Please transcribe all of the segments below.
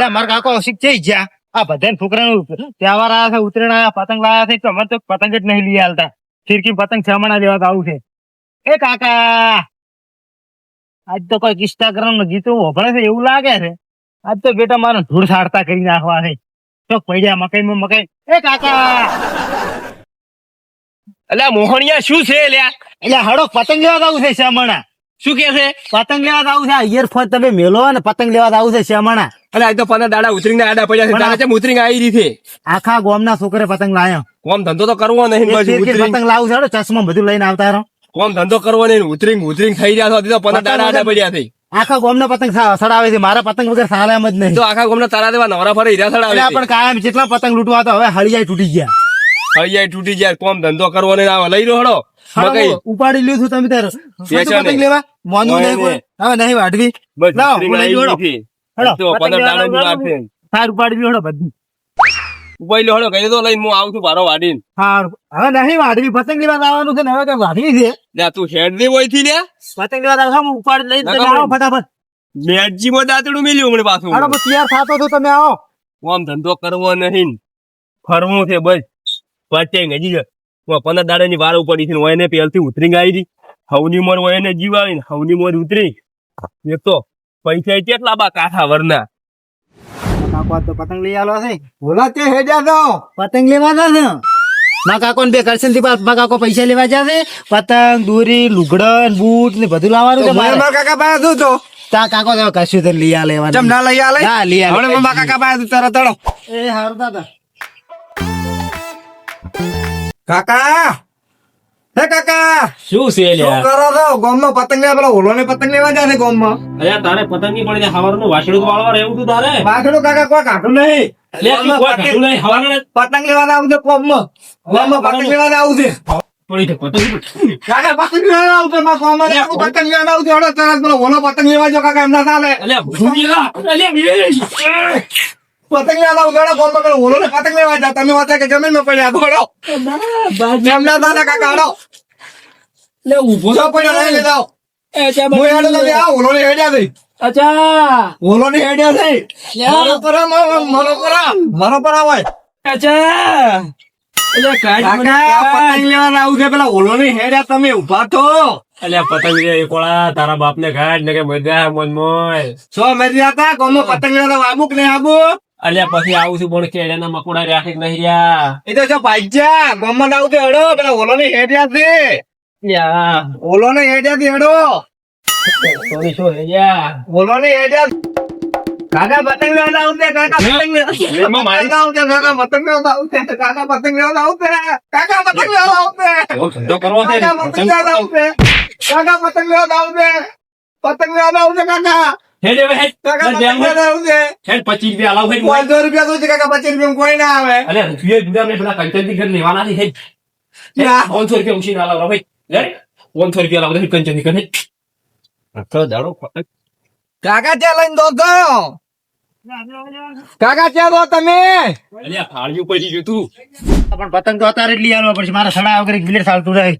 એટલે મારા કાકો શીખ ગયા આ બધા છોકરાનું તહેવાર આવ્યા છે ઉત્તરાયણ આવ્યા પતંગ લાયા છે તો અમે તો પતંગ જ નહીં લઈ આલતા. ફિરકી પતંગ છમણા જેવા આવું છે. એ કાકા! આજ તો કોઈ ઇન્સ્ટાગ્રામનું ગીતો વભળે છે એવું લાગે છે. આજ તો બેટા મારે ધૂળ સાડતા કરી નાખવા છે. તો પડ્યા મકાઈ માં મકાઈ એ કાકા! અલ્યા મોહણિયા શું છે એટલે હડો પતંગ લેવા આવું છે શ્યામણા. શું કે છે? પતંગ લેવા આવું છે ઇયરફોન તમે મેલો અને પતંગ લેવા આવું છે શ્યામણા આજ તો પંદર દાડા ઉતરીને આડા પડ્યા છે. દાડા ચમ ઉતરીને આવી રીતે આખા ગામના છોકરે પતંગ લાયા. કોમ ધંધો તો કરવો નહીં પતંગ લાવું છે ચશ્મા બધું લઈને આવતા રહો. કોમ ધંધો કરવો નહીં ઉતરીને ઉતરીને થઈ રહ્યા છો તો પંદર દાડા આડા પડ્યા થઈ આખા ગામના પતંગ સા- સડાવે છે મારા પતંગ વગર સારા જ નહીં. તો આખા ગોમના તારા દેવા નવરા ફરે હીરા સડાવે પણ કાયમ જેટલા પતંગ લૂંટવા તો હવે હળિયાઈ તૂટી ગયા. હળિયાઈ તૂટી જાય કોમ ધંધો કરવો નહીં આવે લઈ લો હળો ઉપાડી લ્યું છું તમે તાર પતંગ લેવા. મોનું નહીં કોઈ. હવે નહીં વાઢવી. ના ઉતરીને જોડો. હેડો, પંદર વાત છે. સાર ઉપાડવી હડો બધી. ઉપાઈ લો હેડો કહી દો લઈને હું આવું છું બારો વાડીને. સારું હવે નહીં વાઢવી. પતંગ લેવા આવવાનું છે ને હવે કઈ વાઢવી છે? લે તું હેડની હોયથી લે. પતંગની વાત આવશે હું ઉપાડી લઈને ના, આવો ફટાફટ. મેજી માં દાંતડું મિલ્યું હમણાં પાછું. હાલો બસ તૈયાર થાતો તો તમે આવો. આમ ધંધો કરવો નહીં. ફરવું છે બસ. પતંગ હજી પંદર દાડાની વાર ઉપડી છે ને એને પેલથી ઉતરી ગઈ હવની મોર હોય ને હવની મોર ઉતરી. એક તો પૈસા કેટલા બા કાથા વરના. કાકો તો પતંગ લઈ આલો છે. બોલા તે હેડ્યા તો. પતંગ લેવા જા છે મા કાકો ને બે કરશનથી મા કાકો પૈસા લેવા જશે પતંગ દોરી લુગડન બૂટ ને બધું લાવવાનું છે મારે. કાકા પાસે શું તો તા કાકો તો કશું તો લઈ આ લેવા લેવાનું ના લઈ આલે? ના લઈ આલે. હવે મારા કાકા પાસે તરત તળો. એ હારું દાદા. કાકા! હે કાકા! શું છે શું કરો છો? ગામમાં પતંગ લેવા પેલા ઓલો ને પતંગ લેવા જાય ને ગામમાં તારે પતંગની પડી હવારનું વાસણું વાળવા રહેવું તું તારે? પાછળ કાકા કોઈ કાઢું નહીં. પતંગ લેવા આવું છે ગામમાં. ગામમાં પતંગ લેવા આવું છે. પતંગ લેવા આવું છે મારા ગામમાં આવું પતંગ લેવા આવું છે હળો તરત પેલો ઓલો જો ને પતંગ લેવા જાય તમે વાત કે જમીનમાં પડ્યા હળો એમના દાદા કાકા હળો જો પડ્યો લઈ લેતા હું હેડો તમે આ ઓલો ને હેડ્યા છે. ઓલો ને હેડ્યા મારો પર મારો પર. પતંગ લેવા આવું છે. પેલા ઓલો ને હેડ્યા તમે ઊભા તો અલ્યા પતંગ રે કોળા તારા બાપ ને ઘાટ ને કે મજા મન મોય સો મેરી તા કોમો પતંગ લેવા આબુ કે નહીં આબુ અલ્યા પછી આવું છું પણ કેળાના મકોડા રાખે નહીં રહ્યા? એ તો જો ભાઈજા ગમત આવું છે હેડો. પેલા ઓલો ને હેડ્યા છે. ઓલો ને હેડ્યા હેડો. સોરી શું હે યા. ઓલો ને હેડ્યા. કાકા પતંગ લેવા આવું છે કાકા પતંગ લેવા મારી- આવું છે કાકા પતંગ લેવા આવું છે કાકા પતંગ લેવા આવું છે કાકા પતંગ લેવા આવું છે એવો ધંધો કરવો છે કાકા પતંગ લેવા આવું કાકા પતંગ લેવા આવું પતંગ લેવા આવું કાકા. હેડ હેડ. કાકા પતંગ લેવા આવું હેડ પચીસ રૂપિયા લાવ હેડ રૂપિયા કાકા કોઈ ના આવે. રૂપિયા ને પેલા કંચનથી ઘર લેવાના છે હેડ. ના. પાંચસો રૂપિયા ઉછી ના લાવ ભાઈ. પાંચસો રૂપિયા લાવ કંચનથી ઘર હેડ આખો દાડો પતંગ કાકા ત્યાં લઈને દો તો કાકા ત્યાં દો તમે? અલ્યા ફાળ્યું પડી ગયું તું? પણ પતંગ તો અત્યારે જ લઈ આવવા પડશે. મારા સડા વગર એક મિનિટ ચાલતું રહે.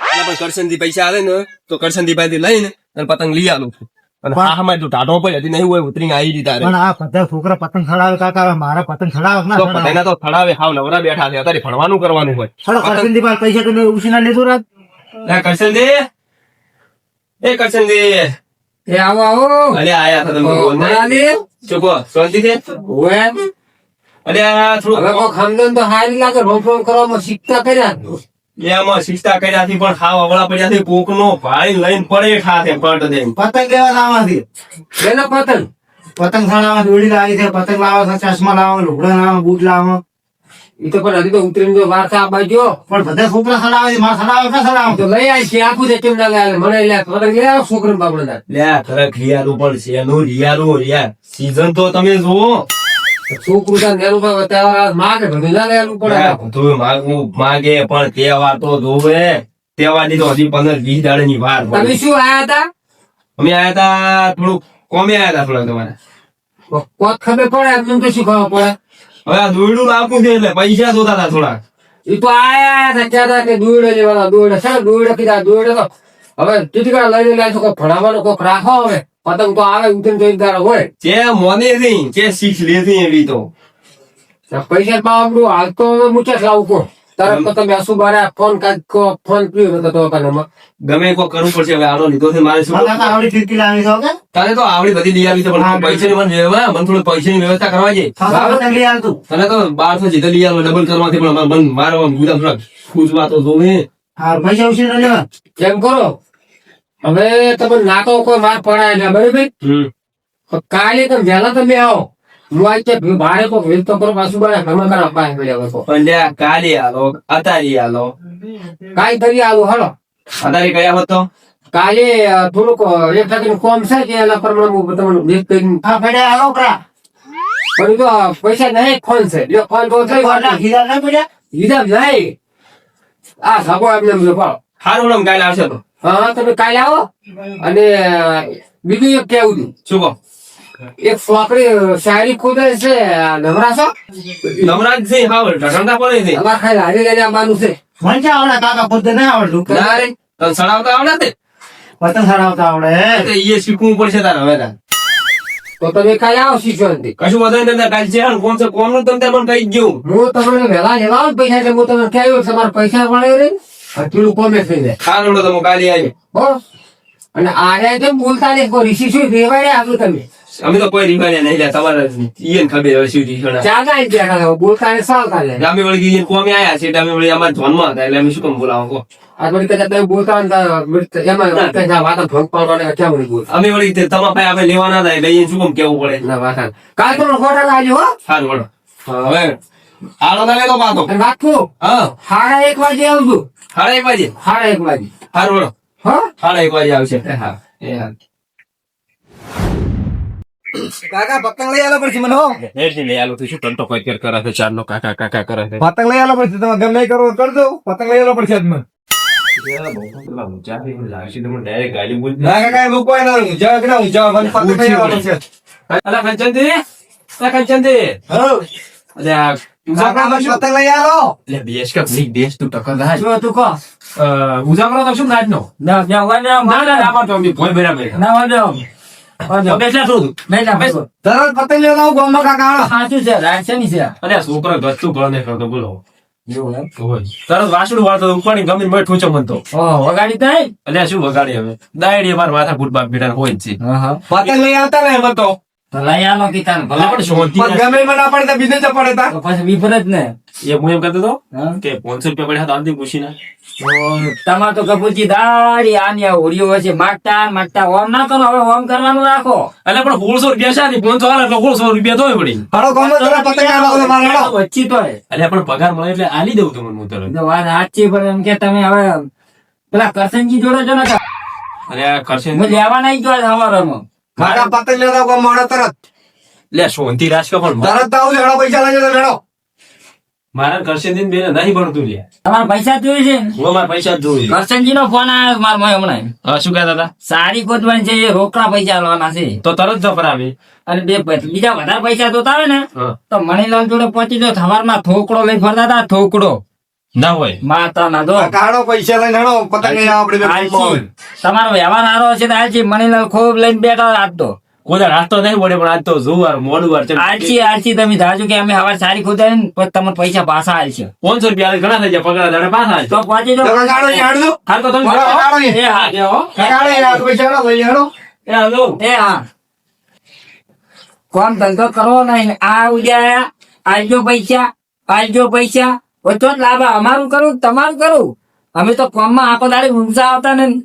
પણ કરશનથી પૈસા આવે ને તો કરશનથી પાસેથી લઈને અને પતંગ લઈ આલું છું. અને હા હમારે તું પડી હતી નહીં હોય ઉતરીને આવી દી તારે. પણ આ બધા છોકરા પતંગ ચડાવે કાકા મારા પતંગ ચડાવે ના તો ચડાવે? પતંગના તો થડાવે હાવ નવરા બેઠા છે અત્યારે ભણવાનું કરવાનું હોય. ચલો કરશનથી પૈસા તમે ઉછીના લીધું રાત. લે કરશન દે એ કરશન દે એ આવો આવો. અલે આયા હતા તમે બોલ મનાલી? ચૂપ શાંતિ છે? ઓએ અલે આ હવે થોડું કોઈ ખાનદાન તો હારી લાગે રોમ રોમ કરવામાં શીખતા કર્યા એમાં શિસ્તા કર્યાથી પણ ખાવા અવળા પડ્યાથી કોક નો ભાઈ લઈને પડે ખાતે પટ દે પતંગ લેવા લાવવાથી એનો પતંગ? પતંગ ચડાવવા દોડી લાવી છે પતંગ લાવવા ચશ્મા લાવો લુગડા લાવો બૂટ લાવો. એ તો પણ હજી તો ઉતરીને જો વાર થા બાજુ. પણ બધા છોકરા સડાવે છે મારા ચડાવે ક્યાં ચડાવે તો લઈ આવી છે આખું છે કેમ ના લે મને લે પતંગ લે આવો છોકરા બાપડે ના લે ખરેખ રિયારું છે એનું રિયારું રિયા. સીઝન તો તમે જુઓ. છોકરું તહેવાર માગે બધું ના લેવું પડે બધું માગવું માગે પણ તહેવાર તો જોવે. તહેવારની તો હજી પંદર વીસ દાડે ની વાર તમે શું આયા હતા? અમે આયા હતા થોડુંક કોમે આયા હતા થોડા તમારે. કોત ખબર પડે એમને તો શું ખબર પડે? હવે આ દોરડું નાખવું છે એટલે પૈસા જોતા હતા થોડા એ તો આયા ક્યાં હતા કે દોડે લેવાના દોડે છે દોડે કીધા દોડે તો? હવે ચીટકા લઈને લે તો કોઈ ભણાવવાનો કોક રાખો હવે. પતંગ તો આવે ઉતરીને જોઈને તારે હોય. જે મોને નહીં જે શીખ લેતી એવી તો. પૈસા પાવ હાલ તો મૂચે જ લાવું કોણ? તરત તો તમે બારે ફોન કાંઈક કહો, ફોન પીવો તો તો કાનમાં. ગમે કો કરવું પડશે હવે આવડો લીધો છે મારે શું? આવડી ફીરકી લાવી છો કે? તને તો આવડી બધી લઈ આવી છે પણ પૈસાની મને વ્યવહાર મને થોડું પૈસાની વ્યવસ્થા કરવા છે લઈ આવતું તને તો બારસો જીતે લઈ આવ્યો ડબલ કરવાથી પણ મન મારો ગુદામ થોડા ખુશવા તો જોવે. હા પૈસા ઉછી ન કેમ કરો. હવે તમે નાતો કોઈ માર પડાય એટલે બરાબર? હમ. કાલે તમે વહેલા તમે આવો. હું આજ તે ભાડે કોઈ વેલ તો કરો પાછું બારે મળ્યા હોય તો. પણ લ્યા કાલે આલો અતારી આલો. કાઈ કરી આલો હલો. અતારી કયા હતો કાલે થોડુંક એક ટકાનું કોમ છે કે એના હું તમને ભેટ કરીને હા પડ્યા આવો કરા પણ તો પૈસા નહીં ફોન છે. લ્યો ફોન તો થઈ કોટલા ના પડ્યા? જ નહીં. આ સાબો એમને એમ પાડો હારું નામ કાલે આવશે તો. હા તમે કાલે આવો. અને બીજું એક કેવું છું. શું કહો? એક ફોકરી શાયરી ખોદે છે નવરાશો નવરાજ સિંહ હાવ ઢંઢા પડે છે. અમારે ખાલી હારી લઈને આવવાનું છે. મને ક્યાં આવડે? કાકા પોતે ના આવડતું ના રે તને સડાવતા આવડે તે? પતંગ સડાવતા આવડે તે ઈ શીખવું પડશે તારે હવે તારે. તો તમે કઈ આવો શીશોનથી કશું વધારે તમને કાલ છે કોણ છે કોણનું તમને પણ કહી ગયું. હું તમને વહેલા લેવા પૈસા છે હું તમને કહ્યું તમારે પૈસા મળે રે હજુ કોમે થઈ જાય હારું તમે હું કાલે આવી હો અને આને જેમ બોલતા નહીં કોઈ ઋષિ શું રેવાડે આવ્યું તમે? અમે તો કોઈ રીવાને નહીં લ્યા તમારે ઈયન ખબર હવે શું રીવાના ચાલતા જ છો બોલતા ને ચાલતા લે અમે વળી ઈયન કોમે આયા છે એટલે અમે વળી અમારા ધ્યાનમાં હતા એટલે અમે શું કામ બોલાવો કો આ વળી કદા તમે બોલતા ને એમાં કદા વાતો ભંગ પાડવાને કેમ નહીં બોલ. અમે વળી તે તમા પાસે આપણે લેવાના હતા એટલે ઈયન શું કામ કેવું પડે? ના વાતા કાલ તો ખોટા લાગ્યો હો. સારું વળો હવે આડો ના લેતો પાતો રાખું હા. સાડા એક વાગે આવજો સાડા એક વાગે? સાડા એક વાગે. સારું વળો હા? સાડા એક વાગે આવશે. હા એ હા કાકા પતંગ લઈ આલો પછી મને હો હેડજી લઈ આલો તું શું કંટો કોઈ કરે છે ચાર નો કાકા કાકા કરે છે પતંગ લઈ આલો પછી તમે ગમે કરો પતંગ લઈ આલો પછી ના મને પતંગ લઈ આલો પછી અલા કંચનજી અલા કંચનજી હો અલે આ કાકા મને પતંગ લઈ આલો લે બેસ કપ નહીં બેસ તું ટકર રાજ શું હતું કહો ઉજાગરો તો શું નાચ નો ના ના ના ના ના ના ના ના ના બરાબર ના ના છોકરો કરતો બોલો. તરત વાસડું વાળતો ઉપાડી ગમે મેં ઠોચો મનતો વગાડી થાય અલે શું વગાડી હવે? દાયડી અમાર માથા ફૂટ બાપ બેટા હોય જ છે. હા હા. પતંગ લઈ આવતા ને એમાં તો. તો આલો કીતાને ભલા પણ શાંતિ ગમે એમાં ના બીજે જ પડે તા. પછી વિપરીત ને. એ હું એમ કહેતો હતો કે પાંચસો રૂપિયા પડ્યા તો આનથી પૂછી ના તમારે તો કપૂરજી દાડી આની આ હોડીઓ વચ્ચે માગતા માગતા ઓમ ના કરો હવે ઓમ કરવાનું રાખો. એટલે પણ સોળસો રૂપિયા છે ને પાંચસો વાળા એટલે સોળસો રૂપિયા તો પડી પતંગ મારે હાલો વચ્ચે તો હે. એટલે પણ પગાર મળે એટલે આલી દઉં તમને હું તરત. તો વાત સાચી પણ એમ કે તમે હવે પેલા કરશનજી જોડે છો ને? અરે કરશે લેવા નહીં સવારમાં કાકા પતંગ લેતા કોઈ હાલો તરત. લે સોનથી રાજ પણ મા- તરત આવું લેડો પૈસા લઈ જતો હેડો મારા કરશનજી બેને નહીં ભણતું લે. તમારા પૈસા જોયું છે? હું મારા પૈસા જોયું છે કરશનજી નો ફોન આવ્યો મારા મોંએ હમણાં હા શું કહેતા હતા? સારી ગોતવાની છે એ રોકડા પૈસા લેવાના છે. તો તરત જ ભરાવે અને બે બીજા વધારે પૈસા જોતા હોય ને તો તો મણીલાલ જોડે પહોંચી જો સવારમાં થોકડો લઈ ફરતા હતા થોકડો. ના હોય. માતાના દો. કાઢો પૈસા લઈને હેડો પતંગ આપણે તમારો વ્યવહાર સારો છે તો આજી મણીલાલ ખૂબ લઈને બેઠા આજ તો. કોઈ રાસ્તો તો નહીં પડે પણ આજ તો જોવાર મોડું વાર આરચી આલસી તમે ધારજો કે અમે હવાર સારી ખોદાય ને પછી તમને પૈસા પાછા છે પાંચસો રૂપિયા ઘણા થઈ જાય પગાર દાડે પાછા તો પહોંચી કાઢો હાડજો. હાલ તો તમે કાઢો. હા કાઢો હાથ પૈસા લઈ હેડો. એ હાલો. એ હા. કોણ ધંધો કરવો નહીં આ ઉજાયા આલજો પૈસા આલજો પૈસા. વચ્ચો લાભ અમારું કરું તમારું કરું? અમે તો કોમમાં આખો દાડી ઊંચા આવતા ને.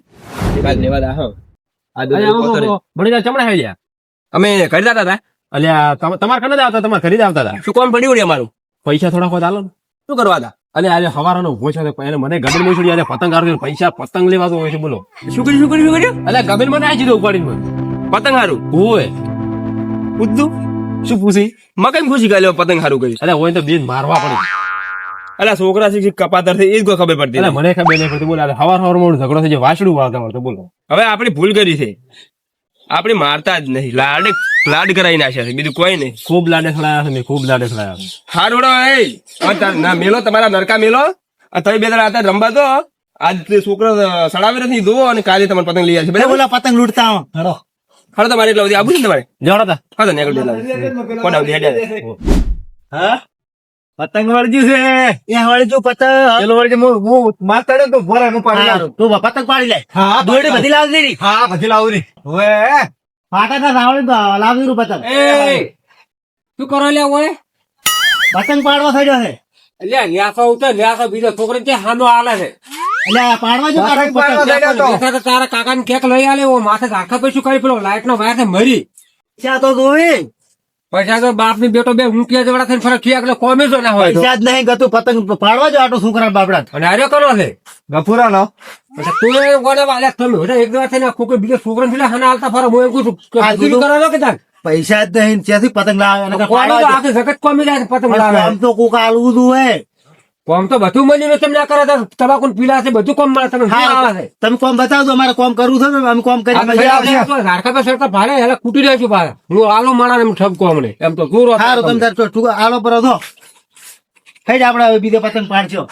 ચમડા અમે કરી દાતા હતા. અલ્યા તમ- તમારે કને જ આવતા? તમારે ખરીદ આવતા હતા? શું કોમ વળી અમારું? પૈસા થોડા ખોટ આલો ને. શું કરવા હતા? અને આજે સવારનો ઊભો છે એને મને ગગન મોઈ છોડી આજે પતંગ હારું પૈસા પતંગ લેવા તો હોય છે બોલો. શું કર્યું શું કર્યું શું કર્યું? અલ્યા ગગન મને આજી દો ઉપાડીને પતંગ હારું? ઓય ઉદ્દુ શું પૂછી? મકન ખુશી ગયેલો પતંગ હારું કર્યું અરે હોય તો બેન મારવા પડે. અલા છોકરા છે કપાતર છે એ જ ખબર પડતી અલે મને ખબર નહીં પડતી બોલ હવાર હવાર મોડું ઝઘડો થઈ જાય વાસડું વાળતા વાળતા બોલો. હવે આપણી ભૂલ કરી છે. આપણે મારતા જ નહીં. લાડ લાડ કરાવી નાખ્યા છે બીજું કોઈ નહીં. ખૂબ લાડે ખડાયા છે ખૂબ લાડે ખડાયા હા એ ના મેલો તમારા નરકા મેલો. આ તમે બે જણા હતા રમવા દો. આજ છોકરો સડાવે નથી દો અને કાલે તમારે પતંગ લઈ આવશે. એટલે બોલા પતંગ લૂંટતા હડો. હડો તમારે એટલે બધી આવું છે તમારે? જોડો તા. હા તો નીકળી કોણ આવતી? હા? પતંગ વળજી છે. એ વળગ્યું પતંગ. પેલો વળી હું હું તડે તો ભોરા નું પાડી લાવું. તું પતંગ પાડી લે. હા દોડી બધી લાવી રી હા બધી લાવ રી ઓએ પાટા ના રાવળી તો લાવી રૂ પતંગ. એ. શું કરો લે ઓએ પતંગ પાડવા થયો છે. લે ન્યાસો ઉતર ન્યાસો બીજો છોકરો તે હાનો આલે છે. એટલે પાડવા જો પતંગ પાડવા તો. તારા કાકા ને કેક લઈ આલે ઓ માથે રાખા પછી કરી પેલો લાઈટ નો વાયર મરી. ક્યાં તો જોઈ પછી તો બાપની બેટો બે ઊંટિયા જેવડા થઈને ફરક થયા એટલે કોમે જો ના હોય તો. પૈસા જ નહીં ગતું પતંગ પાડવા જો આટો છોકરા બાપડા. અને આર્યો કરો છે. ગફુરા નો પછી તું એ કોને વાલે તમે બધા એક દિવસ થઈને આખું કોઈ બીજો છોકરો ને હાના હાલતા ફરો હું એમ કહું છું કરો કે તાર પૈસા જ નહીં ત્યાંથી પતંગ લાવે તો આખી જગત કોમી જાય પતંગ લાવે? આમ તો કોક આલવું જોઈએ કોમ તો બધું મળીને તમે ના કરે તમાકુ પીલા છે બધું કોમ મળે તમે તમે કોમ બતાવજો અમારે કોમ કરવું છે ને અમે કોમ કરી ભારે ઝાડકા પર ભાડે એટલે કૂટી રહ્યા છું ભારે. હું આલો માણા ને ઠપકો ને એમ તો જોર સારું તમે આલો પર થઈ જ આપણે બીજો પતંગ પાડશો